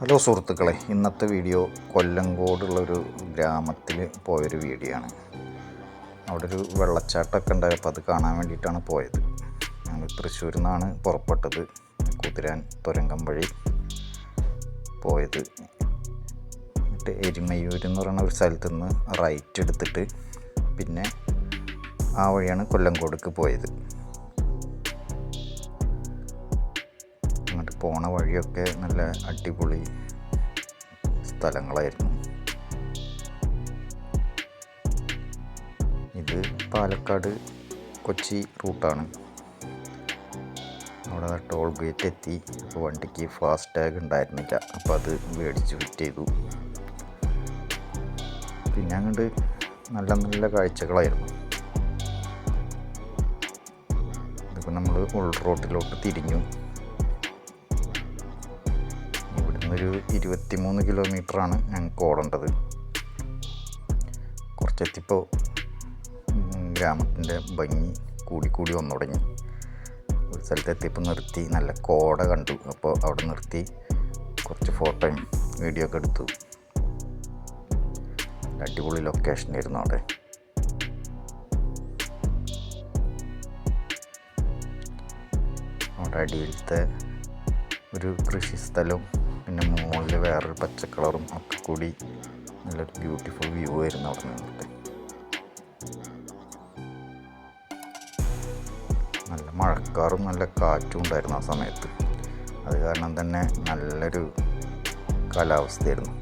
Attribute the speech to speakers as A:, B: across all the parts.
A: Hello സുഹൃത്തുക്കളെ ഇന്നത്തെ video കൊല്ലങ്കോടുള്ളൊരു ഗ്രാമത്തിൽ പോയൊരു വീഡിയോ ആണ് അവിടെ ഒരു വെള്ളച്ചാട്ടമൊക്കെ ഉണ്ടായപ്പോൾ അത് കാണാൻ വേണ്ടിയിട്ടാണ് പോയത്. ഞങ്ങൾ തൃശ്ശൂരിൽ നിന്നാണ് പുറപ്പെട്ടത് കുതിരാൻ തുരങ്കം വഴി പോയത്. എന്നിട്ട് എരുമയൂർ എന്ന് പറയുന്ന ഒരു സ്ഥലത്ത് നിന്ന് റൈറ്റ് എടുത്തിട്ട് പിന്നെ ആ വഴിയാണ് കൊല്ലങ്കോടുക്ക് പോയത്. പോണ വഴിയൊക്കെ നല്ല അടിപൊളി സ്ഥലങ്ങളായിരുന്നു. ഇത് പാലക്കാട് കൊച്ചി റൂട്ടാണ്. അവിടെ ടോൾ ഗേറ്റ് എത്തി. അപ്പോൾ വണ്ടിക്ക് ഫാസ്റ്റ് ടാഗ് ഉണ്ടായിരുന്നില്ല. അപ്പോൾ അത് മേടിച്ച് ഫിറ്റ് ചെയ്തു. പിന്നെ അങ്ങോട്ട് നല്ല നല്ല കാഴ്ചകളായിരുന്നു. ഇതിപ്പോൾ നമ്മൾ ഉൾ റോട്ടിലോട്ട് തിരിഞ്ഞു. ഒരു ഇരുപത്തിമൂന്ന് കിലോമീറ്ററാണ് ഞങ്ങൾക്ക് ഓടേണ്ടത്. കുറച്ചെത്തിപ്പോൾ ഗ്രാമത്തിന്റെ ഭംഗി കൂടി വന്നു തുടങ്ങി. ഒരു സ്ഥലത്ത് എത്തിയപ്പോൾ നിർത്തി നല്ല കോട കണ്ടു. അപ്പോൾ അവിടെ നിർത്തി കുറച്ച് ഫോട്ടോയും വീഡിയോ ഒക്കെ എടുത്തു അടിപൊളി ലൊക്കേഷൻ ആയിരുന്നു അവിടെ. അവിടെ അടിയിലത്തെ ഒരു കൃഷിസ്ഥലവും പിന്നെ മുകളിൽ വേറൊരു പച്ചക്കളറും ഒക്കെ കൂടി നല്ലൊരു ബ്യൂട്ടിഫുൾ വ്യൂ ആയിരുന്നു അവിടെ നിന്നിട്ട്. നല്ല മഴക്കാറും നല്ല കാറ്റും ഉണ്ടായിരുന്നു ആ സമയത്ത്. അത് കാരണം തന്നെ നല്ലൊരു കാലാവസ്ഥയായിരുന്നു.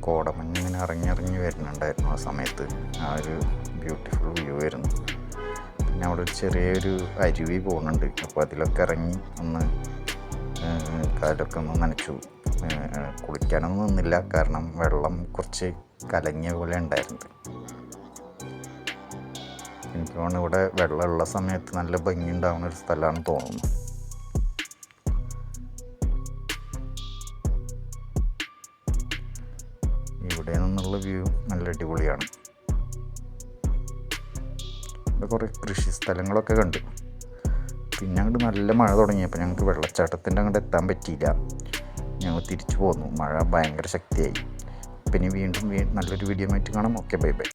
A: കോടമഞ്ഞ് ഇങ്ങനെ ഇറങ്ങി ഇറങ്ങി വരുന്നുണ്ടായിരുന്നു ആ സമയത്ത്. ആ ഒരു ബ്യൂട്ടിഫുൾ വ്യൂ ആയിരുന്നു. പിന്നെ അവിടെ ഒരു ചെറിയൊരു അരുവി പോകുന്നുണ്ട്. അപ്പോൾ അതിലൊക്കെ ഇറങ്ങി ഒന്ന് കാലൊക്കെ ഒന്ന് നനച്ചു. കുളിക്കാനൊന്നും നിന്നില്ല. കാരണം വെള്ളം കുറച്ച് കലങ്ങിയ പോലെ ഉണ്ടായിരുന്നു. എനിക്ക് തോന്നുന്നു ഇവിടെ വെള്ളമുള്ള സമയത്ത് നല്ല ഭംഗി ഉണ്ടാവുന്ന ഒരു സ്ഥലമാണ് തോന്നുന്നത് ഇവിടെ നിന്നുള്ള വ്യൂ നല്ല അടിപൊളിയാണ്. ഇവിടെ കുറേ കൃഷി സ്ഥലങ്ങളൊക്കെ കണ്ടു. പിന്നെ അങ്ങോട്ട് നല്ല മഴ തുടങ്ങിയപ്പോൾ ഞങ്ങൾക്ക് വെള്ളച്ചാട്ടത്തിന്റെ അങ്ങോട്ട് എത്താൻ പറ്റിയില്ല. ഞങ്ങൾ തിരിച്ചു പോന്നു. മഴ ഭയങ്കര ശക്തിയായി. പിന്നെ വീണ്ടും നല്ലൊരു വീഡിയോ ആയിട്ട് കാണാം. Okay bye bye